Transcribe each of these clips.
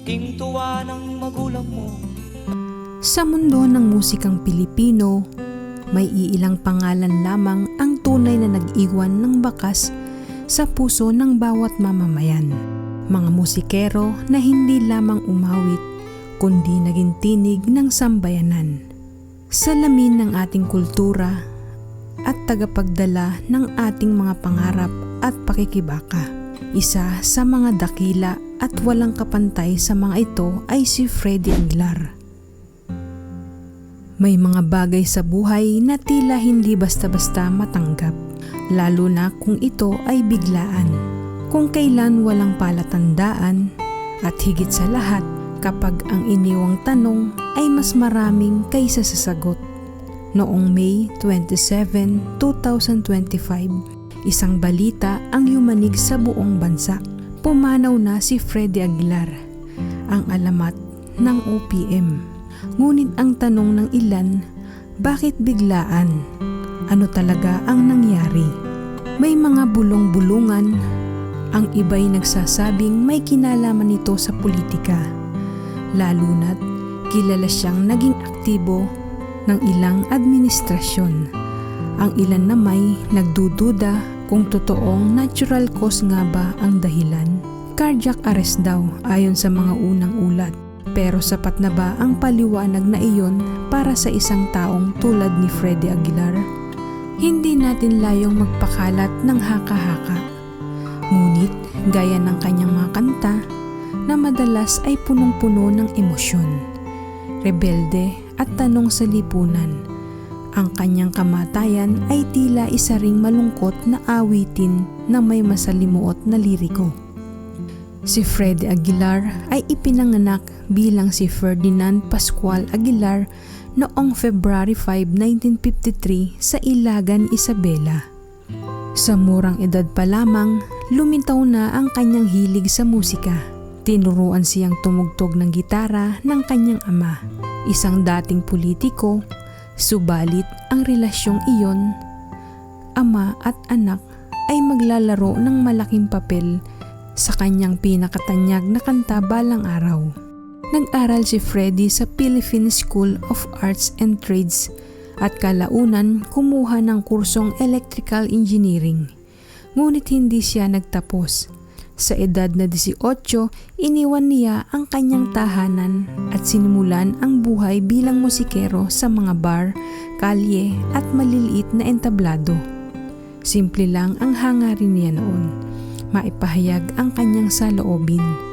laking tuwa ng magulang mo Sa mundo ng musikang Pilipino, may iilang pangalan lamang ang tunay na nag-iwan ng bakas sa puso ng bawat mamamayan. Mga musikero na hindi lamang umawit, kundi naging tinig ng sambayanan. Salamin ng ating kultura at tagapagdala ng ating mga pangarap at pakikibaka. Isa sa mga dakila at walang kapantay sa mga ito ay si Freddie Aguilar. May mga bagay sa buhay na tila hindi basta-basta matanggap, lalo na kung ito ay biglaan. Kung kailan walang palatandaan at higit sa lahat kapag ang iniwang tanong ay mas maraming kaysa sa sagot. Noong May 27, 2025, isang balita ang yumanig sa buong bansa. Pumanaw na si Freddie Aguilar, ang alamat ng OPM. Ngunit ang tanong ng ilan, bakit biglaan? Ano talaga ang nangyari? May mga bulong-bulungan, ang iba'y nagsasabing may kinalaman nito sa politika. Lalo na't kilala siyang naging aktibo ng ilang administrasyon. Ang ilan na may nagdududa kung totoong natural cause nga ba ang dahilan. Cardiac arrest daw ayon sa mga unang ulat. Pero sapat na ba ang paliwanag na iyon para sa isang taong tulad ni Freddie Aguilar? Hindi natin layong magpakalat ng haka-haka. Ngunit gaya ng kanyang mga kanta na madalas ay punong-puno ng emosyon, rebelde at tanong sa lipunan. Ang kanyang kamatayan ay tila isa ring malungkot na awitin na may masalimuot na liriko. Si Freddie Aguilar ay ipinanganak bilang si Ferdinand Pascual Aguilar noong February 5, 1953 sa Ilagan, Isabela. Sa murang edad pa lamang, lumitaw na ang kanyang hilig sa musika. Tinuruan siyang tumugtog ng gitara ng kanyang ama, isang dating politiko, subalit ang relasyong iyon, ama at anak ay maglalaro ng malaking papel sa kanyang pinakatanyag na kanta balang araw. Nag-aral si Freddie sa Philippine School of Arts and Trades at kalaunan kumuha ng kursong Electrical Engineering. Ngunit hindi siya nagtapos. Sa edad na 18, iniwan niya ang kanyang tahanan at sinimulan ang buhay bilang musikero sa mga bar, kalye at maliliit na entablado. Simple lang ang hangarin niya noon maipahayag ang kanyang saloobin.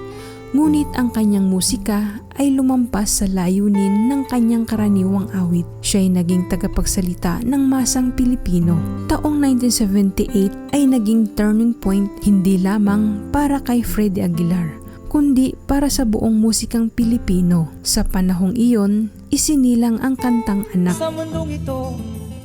Ngunit ang kanyang musika ay lumampas sa layunin ng kanyang karaniwang awit. Siya ay naging tagapagsalita ng masang Pilipino. Taong 1978 ay naging turning point hindi lamang para kay Freddie Aguilar, kundi para sa buong musikang Pilipino. Sa panahong iyon, isinilang ang kantang anak Sa mundong ito,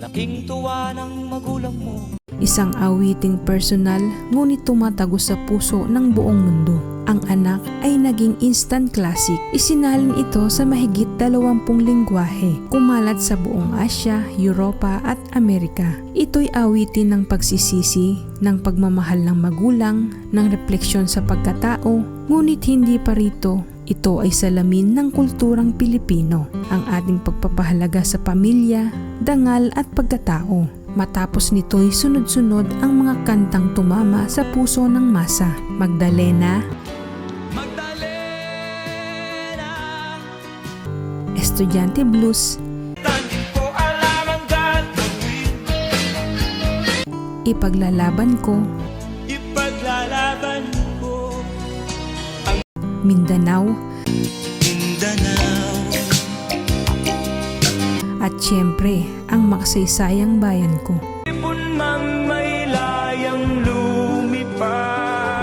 laking tuwa ng magulang mo Isang awiting personal ngunit tumatago sa puso ng buong mundo. Ang anak ay naging instant classic. Isinalin ito sa mahigit 20 lingwahe. Kumalat sa buong Asya, Europa at Amerika. Ito'y awitin ng pagsisisi, ng pagmamahal ng magulang, ng refleksyon sa pagkatao, ngunit hindi pa rito ito ay salamin ng kulturang Pilipino, ang ating pagpapahalaga sa pamilya, dangal at pagkatao. Matapos nito'y sunod-sunod ang mga kantang tumama sa puso ng masa. Magdalena, Estudyante Blues, ko Ipaglalaban Ko, Ipaglalaban ko Mindanao, Mindanao. At siyempre ang makasaysayang bayan ko.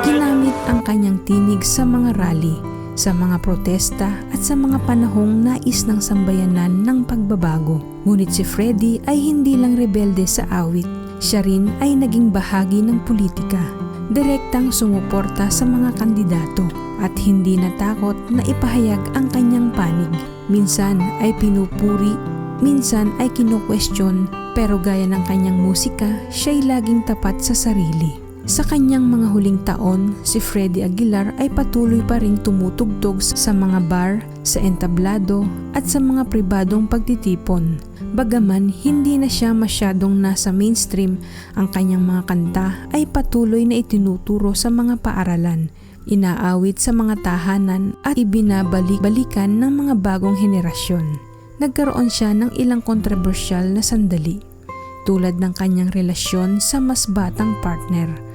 Ginamit ang kanyang tinig sa mga rally, sa mga protesta at sa mga panahong nais ng sambayanan ng pagbabago. Ngunit si Freddie ay hindi lang rebelde sa awit, siya rin ay naging bahagi ng politika. Direktang sumuporta sa mga kandidato at hindi natakot na ipahayag ang kanyang panig. Minsan ay pinupuri, minsan ay kino-question pero gaya ng kanyang musika, siya'y laging tapat sa sarili. Sa kanyang mga huling taon, si Freddy Aguilar ay patuloy pa ring tumutugtog sa mga bar, sa entablado at sa mga pribadong pagtitipon. Bagaman hindi na siya masyadong nasa mainstream, ang kanyang mga kanta ay patuloy na itinuturo sa mga paaralan, inaawit sa mga tahanan at ibinabalik-balikan ng mga bagong henerasyon. Nagkaroon siya ng ilang kontrobersyal na sandali, tulad ng kanyang relasyon sa mas batang partner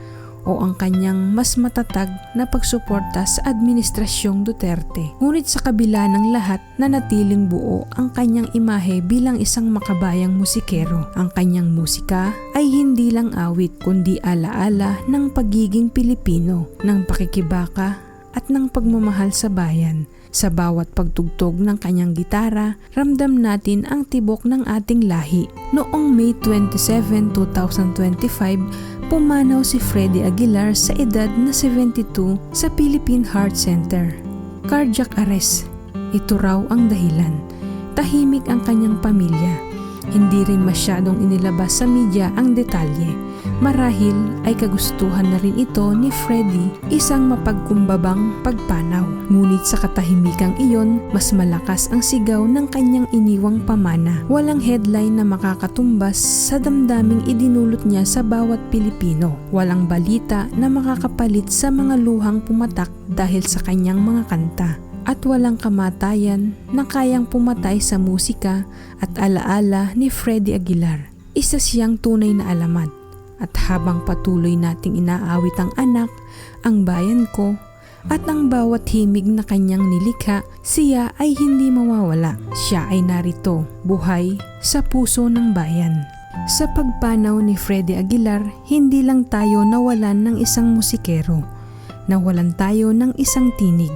o ang kanyang mas matatag na pagsuporta sa Administrasyong Duterte. Ngunit sa kabila ng lahat na natiling buo ang kanyang imahe bilang isang makabayang musikero. Ang kanyang musika ay hindi lang awit kundi alaala ng pagiging Pilipino, ng pakikibaka at ng pagmamahal sa bayan. Sa bawat pagtugtog ng kanyang gitara, ramdam natin ang tibok ng ating lahi. Noong May 27, 2025, pumanaw si Freddy Aguilar sa edad na 72 sa Philippine Heart Center. Cardiac arrest. Ito raw ang dahilan. Tahimik ang kanyang pamilya. Hindi rin masyadong inilabas sa media ang detalye. Marahil ay kagustuhan na rin ito ni Freddy isang mapagkumbabang pagpanaw. Ngunit sa katahimikang iyon, mas malakas ang sigaw ng kanyang iniwang pamana. Walang headline na makakatumbas sa damdaming idinulot niya sa bawat Pilipino. Walang balita na makakapalit sa mga luhang pumatak dahil sa kanyang mga kanta at walang kamatayan na kayang pumatay sa musika at alaala ni Freddy Aguilar. Isa siyang tunay na alamat at habang patuloy nating inaawit ang anak, ang bayan ko, at ang bawat himig na kanyang nilikha, siya ay hindi mawawala. Siya ay narito, buhay, sa puso ng bayan. Sa pagpanaw ni Freddy Aguilar, hindi lang tayo nawalan ng isang musikero. Nawalan tayo ng isang tinig.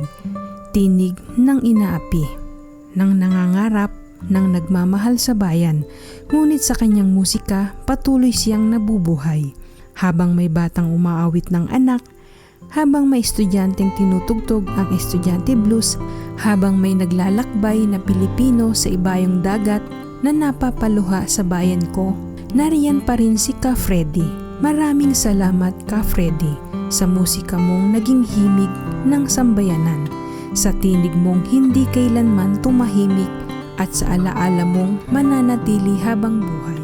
Tinig ng inaapi. Ng nangangarap, ng nagmamahal sa bayan. Ngunit sa kanyang musika, patuloy siyang nabubuhay. Habang may batang umaawit ng anak, habang may estudyanteng tinutugtog ang estudyante blues, habang may naglalakbay na Pilipino sa ibayong dagat na napapaluha sa bayan ko, nariyan pa rin si Ka Freddy. Maraming salamat Ka Freddy sa musika mong naging himig ng sambayanan, sa tinig mong hindi kailanman tumahimik at sa alaala mong mananatili habang buhay.